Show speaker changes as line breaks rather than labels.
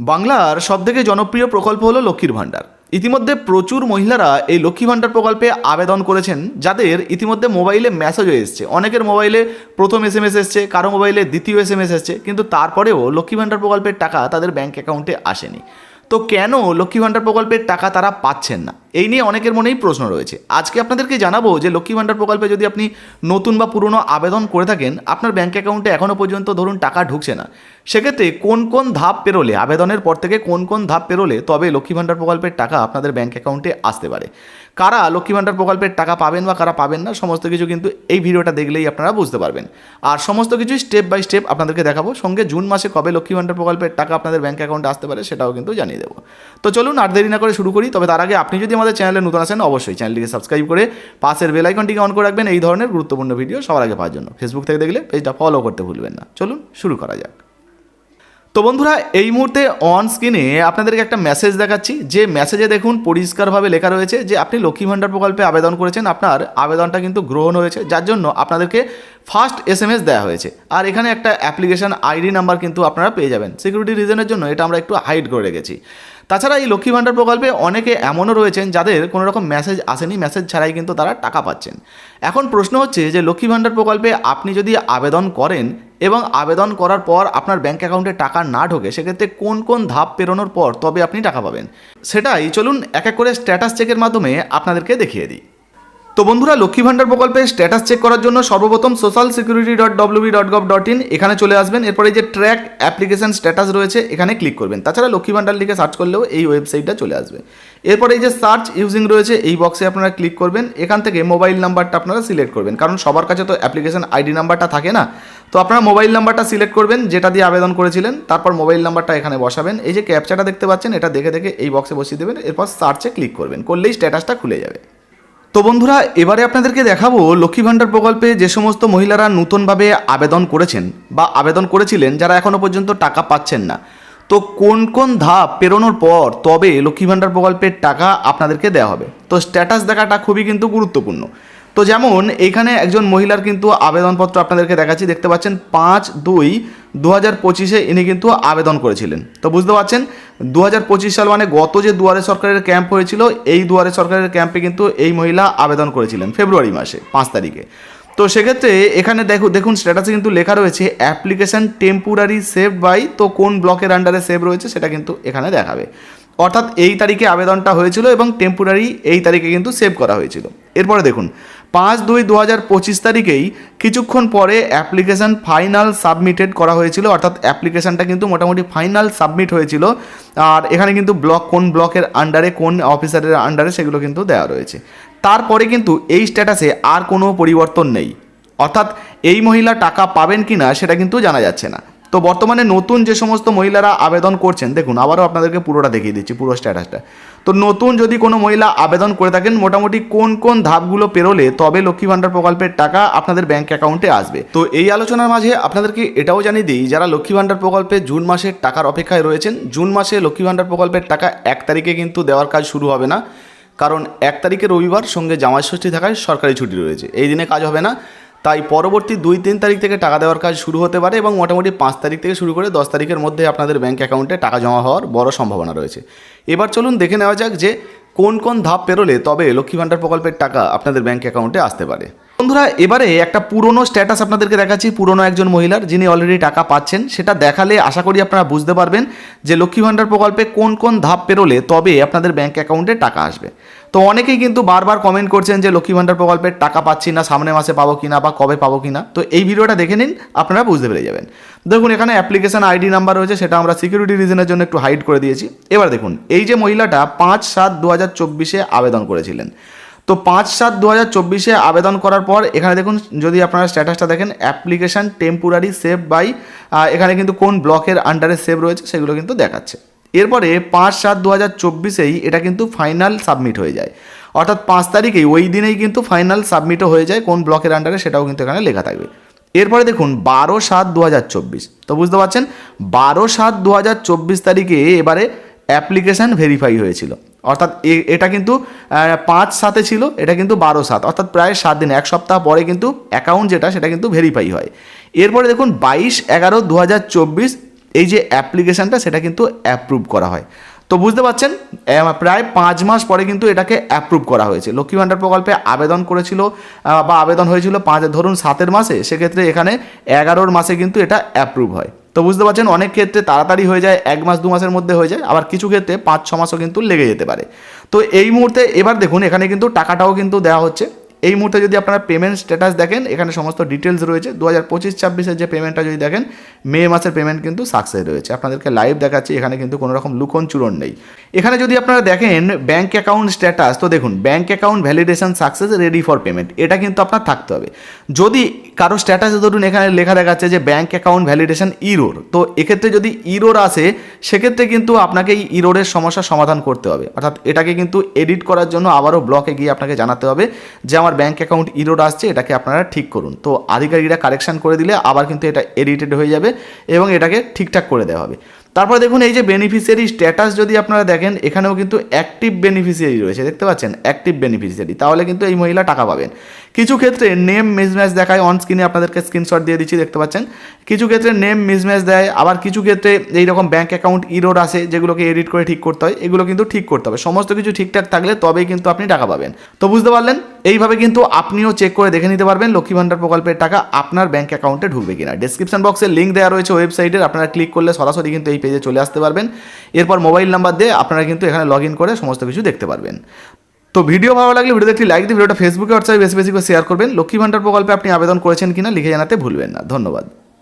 বাংলার সবথেকে জনপ্রিয় প্রকল্প হলো লক্ষ্মীর ভাণ্ডার। ইতিমধ্যে প্রচুর মহিলারা এই লক্ষ্মী ভাণ্ডার প্রকল্পে আবেদন করেছেন, যাদের ইতিমধ্যে মোবাইলে মেসেজও এসছে। অনেকের মোবাইলে প্রথম এস এম এস এসছে, কারও মোবাইলে দ্বিতীয় এস এম এস এসছে, কিন্তু তারপরেও লক্ষ্মী ভাণ্ডার প্রকল্পের টাকা তাদের ব্যাঙ্ক অ্যাকাউন্টে আসেনি। তো কেন লক্ষ্মী ভাণ্ডার প্রকল্পের টাকা তারা পাচ্ছেন না? এই নিয়ে অনেকের মনেই প্রশ্ন রয়েছে। আজকে আপনাদেরকে জানাব যে লক্ষ্মী ভাণ্ডার প্রকল্পে যদি আপনি নতুন বা পুরনো আবেদন করে থাকেন, আপনার ব্যাঙ্ক অ্যাকাউন্টে এখনও পর্যন্ত ধরুন টাকা ঢুকছে না। সেক্ষেত্রে কোন কোন ধাপ পেরোলে, আবেদনের পর থেকে কোন কোন ধাপ পেরোলে তবে লক্ষ্মী ভাণ্ডার প্রকল্পের টাকা আপনাদের ব্যাঙ্ক অ্যাকাউন্টে আসতে পারে। কারা লক্ষ্মী ভাণ্ডার প্রকল্পের টাকা পাবেন বা কারা পাবেন না, সমস্ত কিছু কিন্তু এই ভিডিওটা দেখলেই আপনারা বুঝতে পারবেন। আর সমস্ত কিছু স্টেপ বাই স্টেপ আপনাদেরকে দেখাবো। সঙ্গে জুন মাসে কবে লক্ষ্মী ভাণ্ডার প্রকল্পের টাকা আপনাদের ব্যাঙ্ক অ্যাকাউন্টে আসতে পারে সেটাও কিন্তু জানিয়ে দেবো। তো চলুন আর দেরি না করে শুরু করি, তবে তার আগে আপনি যদি আমাদের চ্যানেলে নতুন আসেন অবশ্যই চ্যানেলটিকে সাবস্ক্রাইব করে পাশের বেল আইকনটিকে অন করে রাখবেন। এই ধরনের গুরুত্বপূর্ণ ভিডিও সবার আগে পাওয়ার জন্য। ফেসবুক থেকে দেখলে পেজটা ফলো করতে ভুলবেন না। চলুন শুরু করা যাক। তো বন্ধুরা, এই মুহূর্তে অন স্ক্রিনে আপনাদেরকে একটা মেসেজ দেখাচ্ছি। যে মেসেজে দেখুন, পরিষ্কারভাবে লেখা রয়েছে যে, আপনি লক্ষ্মী ভাণ্ডার প্রকল্পে আবেদন করেছেন। আপনার আবেদনটা কিন্তু গ্রহণ হয়েছে, যার জন্য আপনাদেরকে ফার্স্ট এস এম এস দেওয়া হয়েছে। আর এখানে একটা অ্যাপ্লিকেশন আইডি নাম্বার কিন্তু আপনারা পেয়ে যাবেন। সিকিউরিটি রিজনের জন্য এটা আমরা একটু হাইড করে রেখেছি। তাছাড়া এই লক্ষ্মী ভাণ্ডার প্রকল্পে অনেকে এমনও রয়েছেন যাদের কোনো রকম মেসেজ আসেনি মেসেজ ছাড়াই কিন্তু তারা টাকা পাচ্ছেন। এখন প্রশ্ন হচ্ছে যে, লক্ষ্মী ভাণ্ডার প্রকল্পে আপনি যদি আবেদন করেন এবং আবেদন করার পর আপনার ব্যাঙ্ক অ্যাকাউন্টে টাকা না ঢোকে, সেক্ষেত্রে কোন কোন ধাপ পেরোনোর পর তবে আপনি টাকা পাবেন? সেটাই, চলুন এক এক করে স্ট্যাটাস চেকের মাধ্যমে আপনাদেরকে দেখিয়ে দিই। তো বন্ধুরা, লক্ষ্মী ভাণ্ডার প্রকল্পের স্ট্যাটাস চেক করার জন্য সর্বপ্রথম social security dot WB dot gov dot in এখানে চলে আসবেন। এরপরে যে ট্র্যাক অ্যাপ্লিকেশন স্ট্যাটাস রয়েছে, এখানে ক্লিক করবেন। তাছাড়া লক্ষ্মী ভাণ্ডার লিখে সার্চ করলেও এই ওয়েবসাইটটা চলে আসবে। এরপরে এই যে সার্চ ইউজিং রয়েছে, এই বক্সে আপনারা ক্লিক করবেন। এখান থেকে মোবাইল নাম্বারটা আপনারা সিলেক্ট করবেন। কারণ সবার কাছে তো অ্যাপ্লিকেশন আইডি নাম্বারটা থাকে না। তো আপনারা মোবাইল নাম্বারটা সিলেক্ট করবেন, যেটা দিয়ে আবেদন করেছিলেন। তারপর মোবাইল নাম্বারটা এখানে বসাবেন। এই যে ক্যাপচাটা দেখতে পাচ্ছেন, এটা দেখে দেখে এই বক্সে বসিয়ে দেবেন। এরপর সার্চে ক্লিক করবেন। করলেই স্ট্যাটাসটা খুলে যাবে। তো বন্ধুরা, এবারে আপনাদেরকে দেখাবো লক্ষ্মী ভাণ্ডার প্রকল্পে যে সমস্ত মহিলারা নতুনভাবে আবেদন করেছেন বা আবেদন করেছিলেন, যারা এখনও পর্যন্ত টাকা পাচ্ছেন না। তো কোন কোন ধাপ পেরোনোর পর তবে লক্ষ্মী ভাণ্ডার প্রকল্পের টাকা আপনাদেরকে দেওয়া হবে। তো স্ট্যাটাস দেখাটা খুবই কিন্তু গুরুত্বপূর্ণ। তো যেমন, এখানে একজন মহিলার কিন্তু আবেদনপত্র আপনাদেরকে দেখাচ্ছি, দেখতে পাচ্ছেন পাঁচ দুই দু হাজার পঁচিশে ইনি কিন্তু আবেদন করেছিলেন। তো বুঝতে পারছেন? দু হাজার পঁচিশ সাল মানে গত যে দুয়ারে সরকারের ক্যাম্প হয়েছিল, এই দুয়ারে সরকারের ক্যাম্পে কিন্তু এই মহিলা আবেদন করেছিলেন ফেব্রুয়ারি মাসে, পাঁচ তারিখে। তো সেক্ষেত্রে এখানে দেখো, দেখুন স্ট্যাটাসে কিন্তু লেখা রয়েছে অ্যাপ্লিকেশন টেম্পোরারি সেভ বাই তো কোন ব্লকের আন্ডারে সেভ রয়েছে সেটা কিন্তু এখানে দেখাবে। অর্থাৎ এই তারিখে আবেদনটা হয়েছিল এবং টেম্পোরারি এই তারিখে কিন্তু সেভ করা হয়েছিল। এরপরে দেখুন পাঁচ দুই দু হাজার পঁচিশ তারিখেই কিছুক্ষণ পরে অ্যাপ্লিকেশান ফাইনাল সাবমিটেড করা হয়েছিল, অর্থাৎ অ্যাপ্লিকেশানটা কিন্তু মোটামুটি ফাইনাল সাবমিট হয়েছিল। আর এখানে কিন্তু ব্লক, কোন ব্লকের আন্ডারে, কোন অফিসারের আন্ডারে সেগুলো কিন্তু দেওয়া রয়েছে। তারপরে কিন্তু এই স্ট্যাটাসে আর কোনো পরিবর্তন নেই। অর্থাৎ এই মহিলা টাকা পাবেন কি না সেটা কিন্তু জানা যাচ্ছে না। তো বর্তমানে নতুন যে সমস্ত মহিলারা আবেদন করছেন, দেখুন, আবারও আপনাদেরকে পুরোটা দেখিয়ে দিচ্ছি, পুরো স্ট্যাটাসটা। তো নতুন যদি কোনো মহিলা আবেদন করে থাকেন, মোটামুটি কোন কোন ধাপগুলো পেরোলে তবে লক্ষ্মী ভাণ্ডার প্রকল্পের টাকা আপনাদের ব্যাংক অ্যাকাউন্টে আসবে। তো এই আলোচনার মাঝে আপনাদেরকে এটাও জানিয়ে দিই, যারা লক্ষ্মী ভাণ্ডার প্রকল্পে জুন মাসে টাকার অপেক্ষায় রয়েছেন, জুন মাসে লক্ষ্মী ভাণ্ডার প্রকল্পের টাকা এক তারিখে কিন্তু দেওয়ার কাজ শুরু হবে না। কারণ এক তারিখে রবিবার সঙ্গে জামাই ষষ্ঠী থাকায় সরকারি ছুটি রয়েছে। এই দিনে কাজ হবে না। তাই পরবর্তী দুই, তিন তারিখ থেকে টাকা দেওয়ার কাজ শুরু হতে পারে এবং মোটামুটি পাঁচ তারিখ থেকে শুরু করে দশ তারিখের মধ্যে আপনাদের ব্যাঙ্ক অ্যাকাউন্টে টাকা জমা হওয়ার বড় সম্ভাবনা রয়েছে। এবার চলুন দেখে নেওয়া যাক যে কোন কোন ধাপ পেরোলে তবে লক্ষ্মী ভাণ্ডার প্রকল্পের টাকা আপনাদের ব্যাঙ্ক অ্যাকাউন্টে আসতে পারে। বন্ধুরা, এবারে একটা পুরনো স্ট্যাটাস আপনাদেরকে দেখাচ্ছি, পুরনো একজন মহিলার যিনি অলরেডি টাকা পাচ্ছেন। সেটা দেখালে আশা করি আপনারা বুঝতে পারবেন যে লক্ষ্মী ভাণ্ডার প্রকল্পে কোন কোন ধাপ পেরোলে তবে আপনাদের ব্যাঙ্ক অ্যাকাউন্টে টাকা আসবে। তো অনেকেই কিন্তু বারবার কমেন্ট করছেন যে লক্ষ্মী ভাণ্ডার প্রকল্পের টাকা পাচ্ছি না, সামনে মাসে পাবো কিনা বা কবে পাবো কিনা। তো এই ভিডিওটা দেখে নিন, আপনারা বুঝতে পেরে যাবেন। দেখুন, এখানে অ্যাপ্লিকেশন আইডি নাম্বার রয়েছে, সেটা আমরা সিকিউরিটি রিজনের জন্য একটু হাইড করে দিয়েছি। এবার দেখুন, এই যে মহিলাটা পাঁচ সাত দু হাজার চব্বিশে আবেদন করেছিলেন। তো পাঁচ সাত দু হাজার চব্বিশে আবেদন করার পর, এখানে দেখুন, যদি আপনারা স্ট্যাটাসটা দেখেন অ্যাপ্লিকেশান টেম্পোরারি সেভ বাই এখানে কিন্তু কোন ব্লকের আন্ডারে সেভ রয়েছে, সেগুলো কিন্তু দেখাচ্ছে। এরপরে পাঁচ সাত দু হাজার চব্বিশেই এটা কিন্তু ফাইনাল সাবমিট হয়ে যায়। অর্থাৎ পাঁচ তারিখেই, ওই দিনেই কিন্তু ফাইনাল সাবমিটও হয়ে যায়, কোন ব্লকের আন্ডারে সেটাও কিন্তু এখানে লেখা থাকবে। এরপরে দেখুন, বারো সাত দু হাজার চব্বিশ। তো বুঝতে পারছেন? বারো সাত দু চব্বিশ তারিখে এবারে অ্যাপ্লিকেশান ভেরিফাই হয়েছিল। অর্থাৎ এটা কিন্তু পাঁচ সাতে ছিল, এটা কিন্তু বারো সাত। অর্থাৎ প্রায় সাত দিন, এক সপ্তাহ পরে কিন্তু অ্যাকাউন্ট যেটা, সেটা কিন্তু ভেরিফাই হয়। এরপরে দেখুন, বাইশ এগারো দু হাজার চব্বিশ এই যে অ্যাপ্লিকেশানটা সেটা কিন্তু অ্যাপ্রুভ করা হয়। তো বুঝতে পারছেন প্রায় পাঁচ মাস পরে কিন্তু এটাকে অ্যাপ্রুভ করা হয়েছে। লক্ষ্মী ভাণ্ডার প্রকল্পে আবেদন করেছিল বা আবেদন হয়েছিল পাঁচ, ধরুন সাতের মাসে, সেক্ষেত্রে এখানে এগারোর মাসে কিন্তু এটা অ্যাপ্রুভ হয়। তো বুঝতে পারছেন, অনেক ক্ষেত্রে তাড়াতাড়ি হয়ে যায়, এক মাস, দু মাসের মধ্যে হয়ে যায়, আবার কিছু ক্ষেত্রে পাঁচ, ছ মাসও কিন্তু লেগে যেতে পারে। তো এই মুহূর্তে এবার দেখুন, এখানে কিন্তু টাকাটাও কিন্তু দেওয়া হচ্ছে। এই মুহূর্তে যদি আপনারা পেমেন্ট স্ট্যাটাস দেখেন, এখানে সমস্ত ডিটেলস রয়েছে। দু হাজার পঁচিশ ছাব্বিশের যে পেমেন্টটা যদি দেখেন, মে মাসের পেমেন্ট কিন্তু সাকসেস রয়েছে। আপনাদেরকে লাইভ দেখাচ্ছি, এখানে কিন্তু কোনো রকম লুকন চূরণ নেই। এখানে যদি আপনারা দেখেন ব্যাঙ্ক অ্যাকাউন্ট স্ট্যাটাস তো দেখুন bank account validation success ready for payment এটা কিন্তু আপনার থাকতে হবে। যদি কারও স্ট্যাটাসে ধরুন, এখানে লেখা দেখাচ্ছে যে ব্যাঙ্ক অ্যাকাউন্ট ভ্যালিডেশন ইরোর তো এক্ষেত্রে যদি ইরোর আসে, সেক্ষেত্রে কিন্তু আপনাকে এই ইরোরের সমস্যার সমাধান করতে হবে। অর্থাৎ এটাকে কিন্তু এডিট করার জন্য আবারও ব্লকে গিয়ে আপনাকে জানাতে হবে যে আমার ব্যাঙ্ক অ্যাকাউন্ট ইরোড আসছে, এটাকে আপনারা ঠিক করুন। তো আধিকারিকরা কারেকশান করে দিলে আবার কিন্তু এটা এডিটেড হয়ে যাবে এবং এটাকে ঠিকঠাক করে দেওয়া হবে। তারপরে দেখুন এই যে বেনিফিসিয়ারি স্ট্যাটাস যদি আপনারা দেখেন, এখানেও কিন্তু অ্যাক্টিভ বেনিফিসিয়ারি রয়েছে, দেখতে পাচ্ছেন? অ্যাক্টিভ বেনিফিসিয়ারি তাহলে কিন্তু এই মহিলা টাকা পাবেন। কিছু ক্ষেত্রে নেম মিসম্যাচ দেখায় অন স্ক্রিনে আপনাদেরকে স্ক্রিনশট দিয়ে দিচ্ছি, দেখতে পাচ্ছেন? কিছু ক্ষেত্রে নেম মিসম্যাচ দেয়, আবার কিছু ক্ষেত্রে এইরকম ব্যাঙ্ক অ্যাকাউন্ট ইরোড আসে, যেগুলোকে এডিট করে ঠিক করতে হয়, এগুলো কিন্তু ঠিক করতে হবে। সমস্ত কিছু ঠিকঠাক থাকলে তবেই কিন্তু আপনি টাকা পাবেন। তো বুঝতে পারলেন? এইভাবে কিন্তু আপনিও চেক করে দেখে নিতে পারবেন লক্ষ্মী ভান্ডার প্রকল্পের টাকা আপনার ব্যাঙ্ক অ্যাকাউন্টে ঢুকবে কিনা। ডিসক্রিপশন বক্সে লিঙ্ক দেওয়া রয়েছে ওয়েবসাইটের আপনারা ক্লিক করলে সরাসরি কিন্তু এই পেজে চলে আসতে পারবেন। এরপর মোবাইল নাম্বার দিয়ে আপনারা কিন্তু এখানে লগ করে সমস্ত কিছু দেখতে পারবেন। তো ভিডিও ভালো লাগলে ভিডিওতে একটি লাইক দিয়ে ভিডিওটা ফেসবুকে হোয়াটসঅ্যাপে বেশি বেশি করে শেয়ার করবেন। লক্ষ্মী ভান্ডার প্রকল্পে আপনি আবেদন করেছেন কিনা লিখে জানাতে ভুলবেন না। ধন্যবাদ।